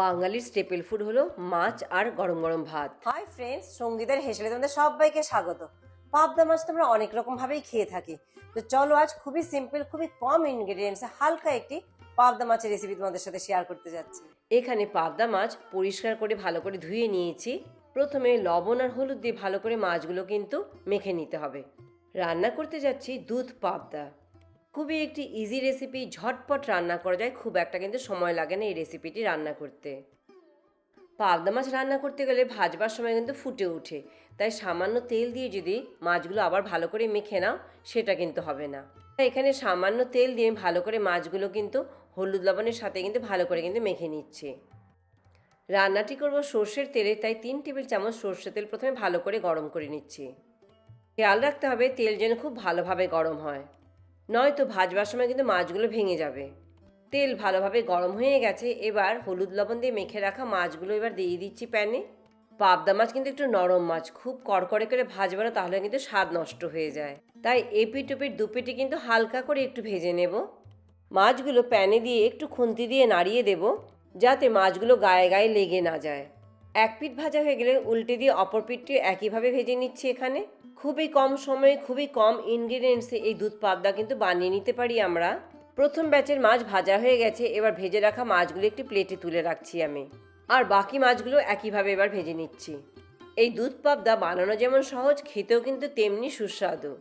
বাঙালির staple food হলো মাছ আর গরম গরম ভাত। হাই ফ্রেন্ডস সঙ্গীতের হেসেলে তোমাদের সবাইকে স্বাগত। পাবদা মাছ তোমরা অনেক রকম ভাবেই খেয়ে থাকি। তো চলো আজ খুবই সিম্পল খুবই কম ইনগ্রেডিয়েন্টসে হালকা একটি পাবদা মাছের রেসিপি তোমাদের সাথে শেয়ার করতে যাচ্ছি। এখানে পাবদা মাছ পরিষ্কার করে ভালো করে ধুয়ে নিয়েছি। প্রথমে লবণ আর হলুদ দিয়ে ভালো করে মাছগুলো কিন্তু মেখে নিতে হবে। রান্না করতে যাচ্ছি দুধ পাবদা। খুবই একটি ইজি রেসিপি ঝটপট রান্না করা যায়। খুব একটা কিন্তু সময় লাগে না এই রেসিপিটি রান্না করতে। পাবদা মাছ রান্না করতে গেলে ভাজবার সময় কিন্তু ফুটে ওঠে। তাই সামান্য তেল দিয়ে যদি মাছগুলো আবার ভালো করে মেখে নাও, সেটা কিন্তু হবে না। তাই এখানে সামান্য তেল দিয়ে ভালো করে মাছগুলো কিন্তু হলুদ লবণের সাথে কিন্তু ভালো করে কিন্তু মেখে নিচ্ছে। রান্নাটি করব সর্ষের তেলে, তাই তিন টেবিল চামচ সর্ষে তেল প্রথমে ভালো করে গরম করে নিচ্ছি। খেয়াল রাখতে হবে তেল যেন খুব ভালোভাবে গরম হয়। নয়তো ভাজবার সময় কিন্তু মাছগুলো ভেঙে যাবে। তেল ভালোভাবে গরম হয়ে গেছে, এবার হলুদ লবণ দিয়ে মেখে রাখা মাছগুলো এবার দিয়ে দিচ্ছি প্যানে। পাবদা মাছ কিন্তু একটু নরম মাছ, খুব কড়কড়ে করে ভাজবে না, তাহলে কিন্তু স্বাদ নষ্ট হয়ে যায়। তাই এপিট ওপিট দুপিটি কিন্তু হালকা করে একটু ভেজে নেব। মাছগুলো প্যানে দিয়ে একটু খুন্তি দিয়ে নাড়িয়ে দেব, যাতে মাছগুলো গায়ে গায়ে লেগে না যায়। এক পিঠ ভাজা হয়ে গেলে উল্টে দিয়ে অপর পিঠটি একইভাবে ভেজে নিচ্ছি এখানে। খুবই কম সময়ে খুবই কম ইনগ্রিডিয়েন্টসে এই দুধ পাবদা কিন্তু বানিয়ে নিতে পারি আমরা। প্রথম ব্যাচের মাছ ভাজা হয়ে গেছে, এবার ভেজে রাখা মাছগুলো একটি প্লেটে তুলে রাখছি আমি। আর বাকি মাছগুলো একইভাবে এবার ভেজে নিচ্ছি। এই দুধ পাবদা বানানো যেমন সহজ, খেতেও কিন্তু তেমনি সুস্বাদু।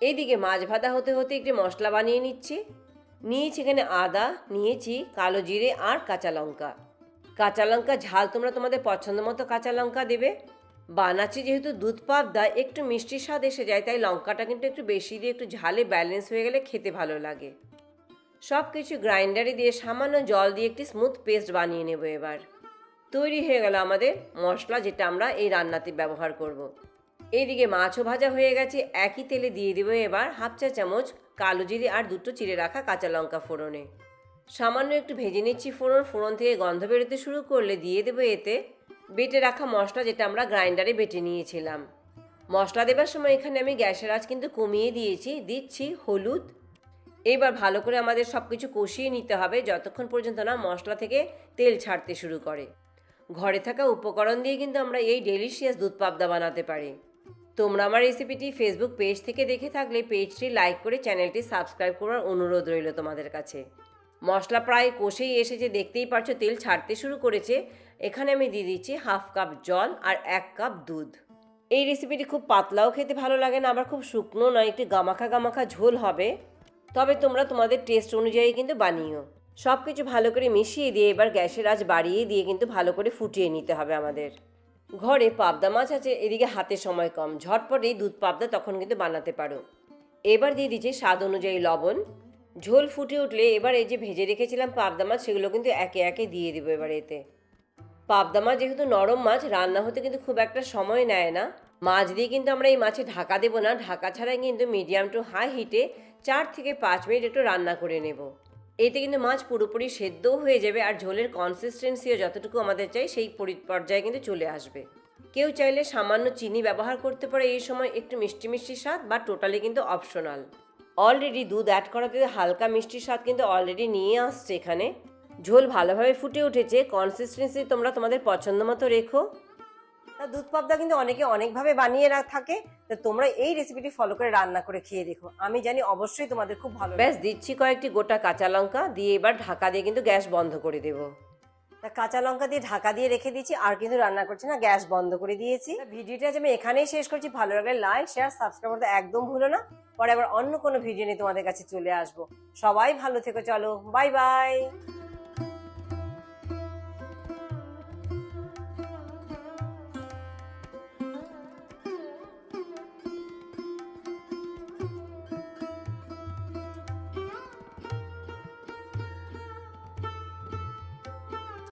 এইদিকে মাছ ভাজা হতে হতে একটি মশলা বানিয়ে নিচ্ছি। নিয়েছি এখানে আদা, নিয়েছি কালো জিরে আর কাঁচা লঙ্কা। কাঁচা লঙ্কা ঝাল তোমরা তোমাদের পছন্দ মতো কাঁচা লঙ্কা দেবে। বানাচ্ছি যেহেতু দুধ পাবদা, একটু মিষ্টি স্বাদ এসে যায়, তাই লঙ্কাটা কিন্তু একটু বেশি দিয়ে একটু ঝালে ব্যালেন্স হয়ে গেলে খেতে ভালো লাগে। সব কিছু গ্রাইন্ডারে দিয়ে সামান্য জল দিয়ে একটি স্মুথ পেস্ট বানিয়ে নেব এবার। তৈরি হয়ে গেল আমাদের মশলা, যেটা আমরা এই রান্নাতে ব্যবহার করব। এইদিকে মাছও ভাজা হয়ে গেছে, একই তেলে দিয়ে দেবো এবার হাফ চা চামচ কালো জিরে আর দুটো চিড়ে রাখা কাঁচা লঙ্কা ফোড়নে। সামান্য একটু ভেজে নিচ্ছি ফোড়ন ফোড়ন থেকে গন্ধ বেরোতে শুরু করলে দিয়ে দেবো এতে বেটে রাখা মশলা যেটা আমরা গ্রাইন্ডারে বেটে নিয়েছিলাম। মশলা দেবার সময় এখানে আমি গ্যাসের আঁচ কিন্তু কমিয়ে দিয়েছি, দিচ্ছি হলুদ। এবার ভালো করে আমাদের সব কিছু কষিয়ে নিতে হবে যতক্ষণ পর্যন্ত না মশলা থেকে তেল ছাড়তে শুরু করে। ঘরে থাকা উপকরণ দিয়ে কিন্তু আমরা এই ডেলিশিয়াস দুধ পাবদা বানাতে পারি। তোমরা আমার রেসিপিটি ফেসবুক পেজ থেকে দেখে থাকলে পেজটি লাইক করে চ্যানেলটি সাবস্ক্রাইব করার অনুরোধ রইল তোমাদের কাছে। মশলা প্রায় কষেই এসেছে দেখতেই পারছ, তেল ছাড়তে শুরু করেছে। এখানে আমি দিয়ে দিচ্ছি হাফ কাপ জল আর এক কাপ দুধ। এই রেসিপিটি খুব পাতলাও খেতে ভালো লাগে না, আবার খুব শুকনো নয়, একটু গামাখা গামাখা ঝোল হবে। তবে তোমরা তোমাদের টেস্ট অনুযায়ী কিন্তু বানিও। সব কিছু ভালো করে মিশিয়ে দিয়ে এবার গ্যাসের আঁচ বাড়িয়ে দিয়ে কিন্তু ভালো করে ফুটিয়ে নিতে হবে আমাদের। ঘরে পাবদা মাছ আছে, এদিকে হাতে সময় কম। ঝটপটেই দুধ পাবদা তখন কিন্তু বানাতে পারো। এবার দিয়ে দিচ্ছি স্বাদ অনুযায়ী লবণ। ঝোল ফুটে উঠলে এবার এই যে ভেজে রেখেছিলাম পাবদা মাছ, সেগুলো কিন্তু একে একে দিয়ে দেবো এবার এতে। পাবদা মাছ যেহেতু নরম মাছ, রান্না হতে কিন্তু খুব একটা সময় নেয় না। মাছ দিয়ে কিন্তু আমরা এই মাছে ঢাকা দেবো না। ঢাকা ছাড়াই কিন্তু মিডিয়াম টু হাই হিটে চার থেকে পাঁচ মিনিট একটু রান্না করে নেব। এতে কিন্তু মাছ পুরোপুরি সেদ্ধও হয়ে যাবে আর ঝোলের কনসিস্টেন্সিও যতটুকু আমাদের চাই সেই পরি- পর্যায়ে কিন্তু চলে আসবে। কেউ চাইলে সামান্য চিনি ব্যবহার করতে পারে এই সময় একটু মিষ্টি মিষ্টি স্বাদ বা টোটালি কিন্তু অপশনাল অলরেডি দুধ অ্যাড করাতে হালকা মিষ্টির স্বাদ কিন্তু অলরেডি নিয়ে আসছে এখানে। ঝোল ভালোভাবে ফুটে উঠেছে কনসিস্টেন্সি তোমরা তোমাদের পছন্দ মতো রেখো। তা দুধ পাবদা কিন্তু অনেকে অনেকভাবে বানিয়ে থাকে, তো তোমরা এই রেসিপিটি ফলো করে রান্না করে খেয়ে দেখো। আমি জানি অবশ্যই তোমাদের খুব ভালো ব্যাস, দিচ্ছি কয়েকটি গোটা কাঁচা লঙ্কা, দিয়ে এবার ঢাকা দিয়ে কিন্তু গ্যাস বন্ধ করে দেবো। কাঁচা লঙ্কা দিয়ে ঢাকা দিয়ে রেখে দিয়েছি, আর কিন্তু রান্না করছি না, গ্যাস বন্ধ করে দিয়েছি। ভিডিওটা আমি এখানেই শেষ করছি, ভালো লাগলে লাইক শেয়ার সাবস্ক্রাইব করতে একদম ভুলো না। পরে আবার অন্য কোনো ভিডিও নিয়ে তোমাদের কাছে চলে আসব। সবাই ভালো থেকো, চলো বাই বাই